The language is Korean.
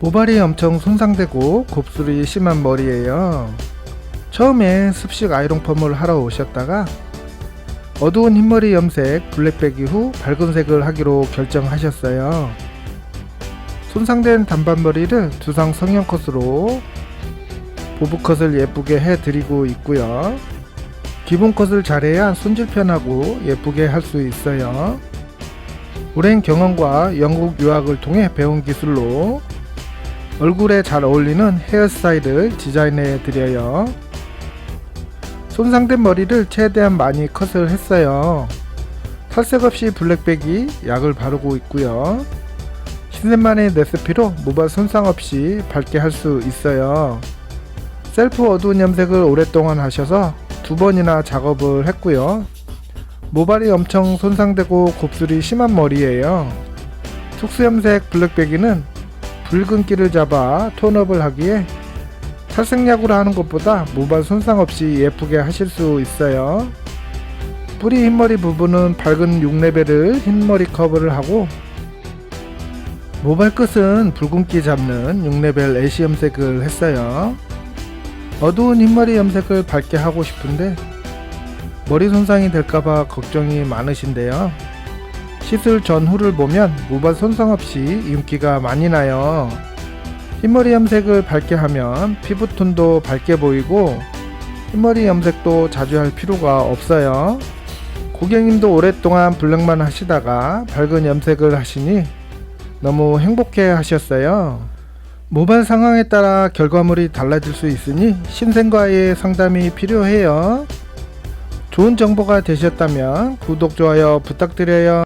모발이 엄청 손상되고 곱슬이 심한 머리예요. 처음에 습식 아이롱 펌을 하러 오셨다가 어두운 흰머리 염색 블랙백 이후 밝은 색을 하기로 결정하셨어요. 손상된 단발머리를 두상 성형 컷으로 보부 컷을 예쁘게 해드리고 있고요. 기본 컷을 잘해야 손질 편하고 예쁘게 할 수 있어요. 오랜 경험과 영국 유학을 통해 배운 기술로 얼굴에 잘 어울리는 헤어스타일을 디자인해 드려요. 손상된 머리를 최대한 많이 컷을 했어요. 탈색 없이 블랙백이 약을 바르고 있고요. 신세만의 레시피로 모발 손상 없이 밝게 할 수 있어요. 셀프 어두운 염색을 오랫동안 하셔서 두 번이나 작업을 했고요. 모발이 엄청 손상되고 곱슬이 심한 머리예요. 특수염색 블랙배기는 붉은기를 잡아 톤업을 하기에 탈색약으로 하는 것보다 모발 손상 없이 예쁘게 하실 수 있어요. 뿌리 흰머리 부분은 밝은 6레벨을 흰머리 커버를 하고 모발 끝은 붉은기 잡는 6레벨 애쉬 염색을 했어요. 어두운 흰머리 염색을 밝게 하고 싶은데 머리 손상이 될까봐 걱정이 많으신데요. 시술 전후를 보면 모발 손상 없이 윤기가 많이 나요. 흰머리 염색을 밝게 하면 피부톤도 밝게 보이고 흰머리 염색도 자주 할 필요가 없어요. 고객님도 오랫동안 블랙만 하시다가 밝은 염색을 하시니 너무 행복해 하셨어요. 모발 상황에 따라 결과물이 달라질 수 있으니 신생과의 상담이 필요해요. 좋은 정보가 되셨다면 구독, 좋아요 부탁드려요.